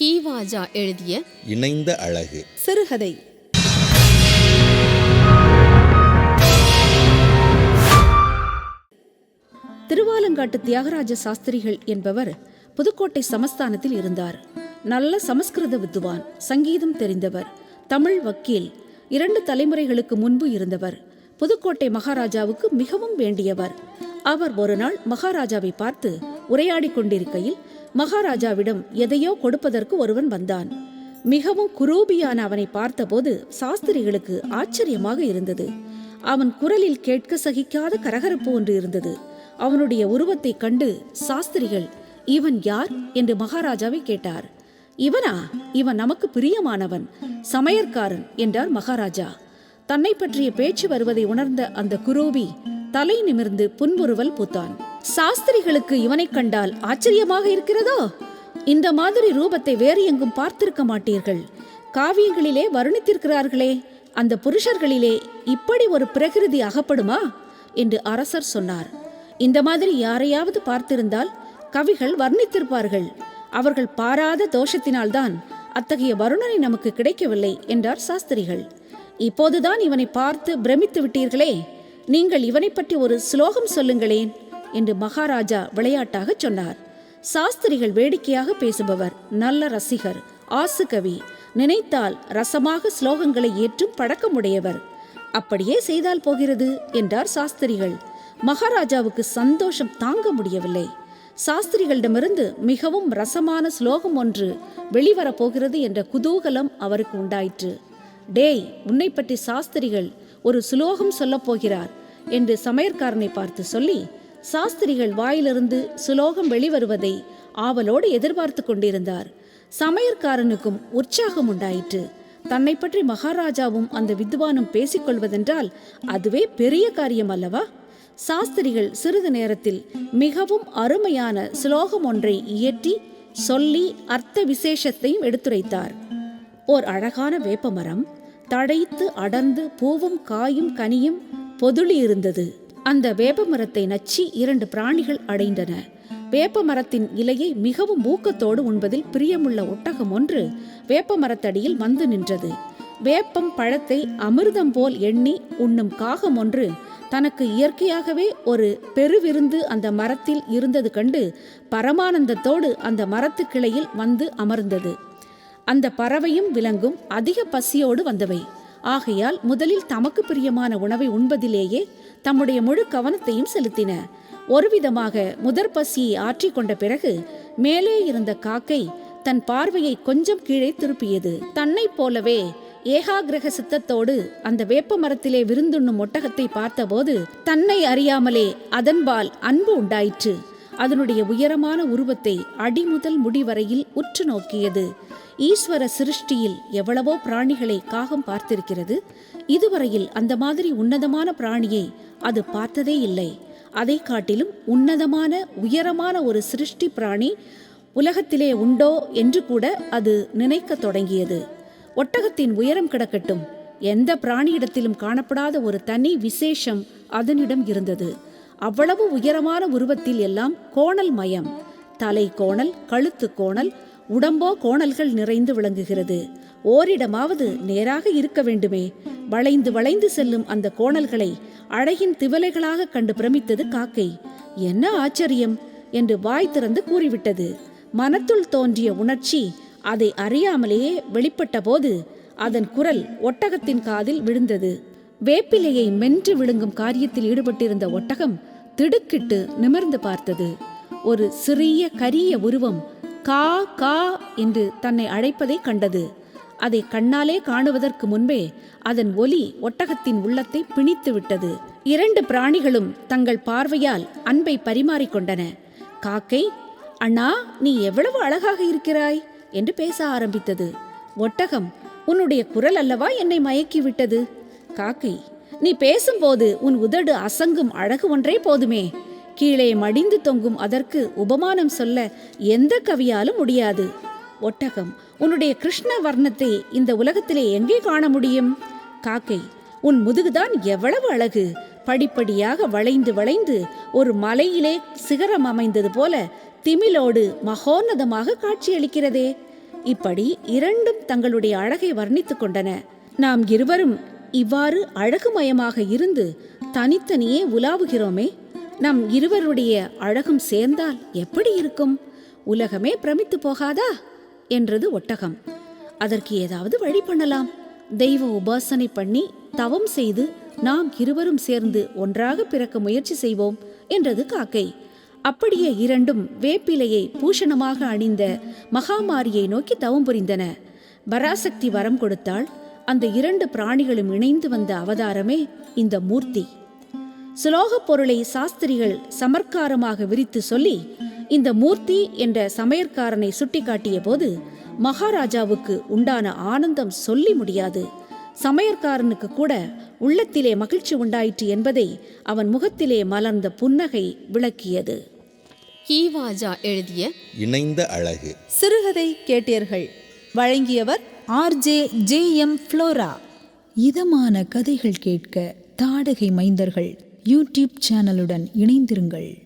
கீவாஜா எழுதிய இணைந்த அழகு. சிறுகதை. திருவாலங்காட்டு தியாகராஜ சாஸ்திரிகள் என்பவர் புதுக்கோட்டை சமஸ்தானத்தில் இருந்தார். நல்ல சமஸ்கிருத வித்துவான் சங்கீதம் தெரிந்தவர் தமிழ் வக்கீல் இரண்டு தலைமுறைகளுக்கு முன்பு இருந்தவர் புதுக்கோட்டை மகாராஜாவுக்கு மிகவும் வேண்டியவர். அவர் ஒரு நாள் மகாராஜாவை பார்த்து உரையாடிக் கொண்டிருக்கையில் மகாராஜாவிடம் எதையோ கொடுப்பதற்கு ஒருவன் வந்தான். மிகவும் குரூபியான அவனை பார்த்தபோது சாஸ்திரிகளுக்கு ஆச்சரியமாக இருந்தது. அவன் குரலில் கேட்க சகிக்காத கரகரப்பு ஒன்று இருந்தது. அவனுடைய உருவத்தை கண்டு சாஸ்திரிகள் இவன் யார்? என்று மகாராஜாவை கேட்டார். இவனா? இவன் நமக்கு பிரியமானவன் சமையற்காரன் என்றார் மகாராஜா. தன்னை பற்றிய பேச்சு வருவதை உணர்ந்த அந்த குரூபி தலை நிமிர்ந்து புன்முறுவல் பூத்தான். சாஸ்திரிகளுக்கு இவனைக் கண்டால் ஆச்சரியமாக இருக்கிறதோ? இந்த மாதிரி ரூபத்தை வேறு எங்கும் பார்த்திருக்க மாட்டீர்கள். காவியங்களிலே வர்ணித்திருக்கிறார்களே அந்த புருஷர்களிலே இப்படி ஒரு பிரகிருதி அகப்படுமா? என்று அரசர் சொன்னார். இந்த மாதிரி யாரையாவது பார்த்திருந்தால் கவிகள் வர்ணித்திருப்பார்கள். அவர்கள் பாராத தோஷத்தினால்தான் அத்தகைய வருணனை நமக்கு கிடைக்கவில்லை என்றார் சாஸ்திரிகள். இப்போதுதான் இவனை பார்த்து பிரமித்து விட்டீர்களே நீங்கள் இவனை பற்றி ஒரு ஸ்லோகம் சொல்லுங்களேன். என்று மகாராஜா விளையாட்டாகச் சொன்னார். சாஸ்திரிகள் வேடிக்கையாக பேசுபவர் நல்ல ரசிகர் ஆசுகவி நினைத்தால் ரசமாக ஸ்லோகங்களை ஏற்றும் பழக்கமுடையவர். அப்படியே செய்தால் போகிறது என்றார் சாஸ்திரிகள். மகாராஜாவுக்கு சந்தோஷம் தாங்க முடியவில்லை. சாஸ்திரிகளிடமிருந்து மிகவும் ரசமான ஸ்லோகம் ஒன்று வெளிவரப் போகிறது என்ற குதூகலம் அவருக்கு உண்டாயிற்று. டேய் உன்னை பற்றி சாஸ்திரிகள் ஒரு சுலோகம் சொல்லப் போகிறார் என்று சமையற்காரனை பார்த்து சொல்லி சாஸ்திரிகள் வாயிலிருந்து சுலோகம் வெளிவருவதை ஆவலோடு எதிர்பார்த்து கொண்டிருந்தார். சமையற்காரனுக்கும் உற்சாகம் உண்டாயிற்று. தன்னை பற்றி மகாராஜாவும் அந்த வித்வானும் பேசிக்கொள்வதென்றால் அதுவே பெரிய காரியம் அல்லவா? சாஸ்திரிகள் சிறிது நேரத்தில் மிகவும் அருமையான சுலோகம் ஒன்றை இயற்றி சொல்லி அர்த்த விசேஷத்தையும் எடுத்துரைத்தார். ஓர் அழகான வேப்பமரம் தழைத்து அடர்ந்து பூவும் காயும் கனியும் பொதுளி இருந்தது அந்த வேப்பமரத்தை நச்சி இரண்டு பிராணிகள் அடைந்தன. வேப்பமரத்தின் இலையை மிகவும் ஊக்கத்தோடு உண்பதில் பிரியமுள்ள ஒட்டகம் ஒன்று வேப்பமரத்தடியில் வந்து நின்றது. வேப்பம் பழத்தை அமிர்தம் போல் எண்ணி உண்ணும் காகம் ஒன்று தனக்கு இயற்கையாகவே ஒரு பெருவிருந்து அந்த மரத்தில் இருந்தது கண்டு பரமானந்தத்தோடு அந்த மரத்து கிளையில் வந்து அமர்ந்தது. அந்த பறவையும் விலங்கும் அதிக பசியோடு வந்தவை. ஆகையால் முதலில் தமக்கு பிரியமான உணவை உண்பதிலேயே தம்முடைய முழு கவனத்தையும் செலுத்தின. ஒருவிதமாக முதற் பசியை ஆற்றிக் கொண்ட பிறகு மேலே இருந்த காக்கை தன் பார்வையை கொஞ்சம் கீழே திருப்பியது. தன்னைப் போலவே ஏகாகிரக சித்தத்தோடு அந்த வேப்ப மரத்திலே விருந்துண்ணும் ஒட்டகத்தை பார்த்தபோது தன்னை அறியாமலே அதன்பால் அன்பு உண்டாயிற்று. அதனுடைய உயரமான உருவத்தை அடிமுதல் முடிவரையில் உற்று நோக்கியது. ஈஸ்வர சிருஷ்டியில் எவ்வளவோ பிராணிகளை காகம் பார்த்திருக்கிறது. இதுவரையில் அந்த மாதிரி உன்னதமான பிராணியை அது பார்த்ததே இல்லை. அதை காட்டிலும் உன்னதமான உயரமான ஒரு சிருஷ்டி பிராணி உலகத்திலே உண்டோ என்று கூட அது நினைக்கத் தொடங்கியது. ஒட்டகத்தின் உயரம் கிடக்கட்டும் எந்த பிராணியிடத்திலும் காணப்படாத ஒரு தனி விசேஷம் அதனிடம் இருந்தது. அவ்வளவு உயரமான உருவத்தில் எல்லாம் கோணல் மயம். தலை கோணல் கழுத்து கோணல் உடம்போ கோணல்கள் நிறைந்து விளங்குகிறது. ஓரிடமாவது நேராக இருக்க வேண்டுமே. வளைந்து வளைந்து செல்லும் அந்த கோணல்களை அழகின் திவலைகளாக கண்டு பிரமித்தது காக்கை. என்ன ஆச்சரியம்! என்று வாய் திறந்து கூறிவிட்டது. மனத்துள் தோன்றிய உணர்ச்சி அதை அறியாமலேயே வெளிப்பட்ட போது அதன் குரல் ஒட்டகத்தின் காதில் விழுந்தது. வேப்பிலையை மென்று விழுங்கும் காரியத்தில் ஈடுபட்டிருந்த ஒட்டகம் திடுக்கிட்டு நிமிர்ந்து பார்த்தது. ஒரு சிறிய கரிய உருவம் கா கா என்று தன்னை அழைப்பதை கண்டது. அதை கண்ணாலே காணுவதற்கு முன்பே அதன் ஒலி ஒட்டகத்தின் உள்ளத்தை பிணித்து விட்டது. இரண்டு பிராணிகளும் தங்கள் பார்வையால் அன்பை பரிமாறிக்கொண்டன காக்கை அண்ணா நீ எவ்வளவு அழகாக இருக்கிறாய் என்று பேச ஆரம்பித்தது. ஒட்டகம் உன்னுடைய குரல் அல்லவா என்னை மயக்கிவிட்டது காக்கை நீ பேசும்போது உன் உதடு அசங்கும் அழகு ஒன்றே போதுமே. கீழே மடிந்து தொங்கும் அதற்கு உபமானம் சொல்ல எந்த கவியாலும் முடியாது. ஒட்டகம் உன்னுடைய கிருஷ்ண வர்ணத்தை இந்த உலகத்திலே எங்கே காண முடியும்? காக்கை உன் முதுகுதான் எவ்வளவு அழகு. படிப்படியாக வளைந்து வளைந்து ஒரு மலையிலே சிகரம் அமைந்தது போல திமிலோடு மகோன்னதமாக காட்சியளிக்கிறதே. இப்படி இரண்டும் தங்களுடைய அழகை வர்ணித்துக் கொண்டன. நாம் இருவரும் இவ்வாறு அழகுமயமாக இருந்து தனித்தனியே உலாவுகிறோமே. நம் இருவருடைய அழகும் சேர்ந்தால் எப்படி இருக்கும்? உலகமே பிரமித்து போகாதா? என்றது ஒட்டகம். அதற்கு ஏதாவது வழி பண்ணலாம். தெய்வ உபாசனை பண்ணி தவம் செய்து நாம் இருவரும் சேர்ந்து ஒன்றாக பிறக்க முயற்சி செய்வோம் என்றது காக்கை. அப்படியே இரண்டும் வேப்பிலையை பூஷணமாக அணிந்த மகாமாரியை நோக்கி தவம் புரிந்தன. பராசக்தி வரம் கொடுத்தால் அந்த இரண்டு பிராணிகளும் இணைந்து வந்த அவதாரமே இந்த மூர்த்தி. சுலோகப் பொருளை சாஸ்திரிகள் சமர்க்காரமாக விரித்து சொல்லி இந்த மூர்த்தி என்ற சமையற்காரனை சுட்டிக்காட்டிய போது மகாராஜாவுக்கு உண்டான ஆனந்தம் சொல்லி முடியாது. சமையற்காரனுக்கு கூட உள்ளத்திலே மகிழ்ச்சி உண்டாயிற்று என்பதை அவன் முகத்திலே மலர்ந்த புன்னகை விளக்கியது. கீவாஜா எழுதிய இணைந்த அழகு. சிறுகதை கேட்டீர்கள். வழங்கியவர் ஆர்ஜே ஜே எம் ஃப்ளோரா. இதமான கதைகள் கேட்க தாடகை மைந்தர்கள் யூடியூப் சேனலுடன் இணைந்திருங்கள்.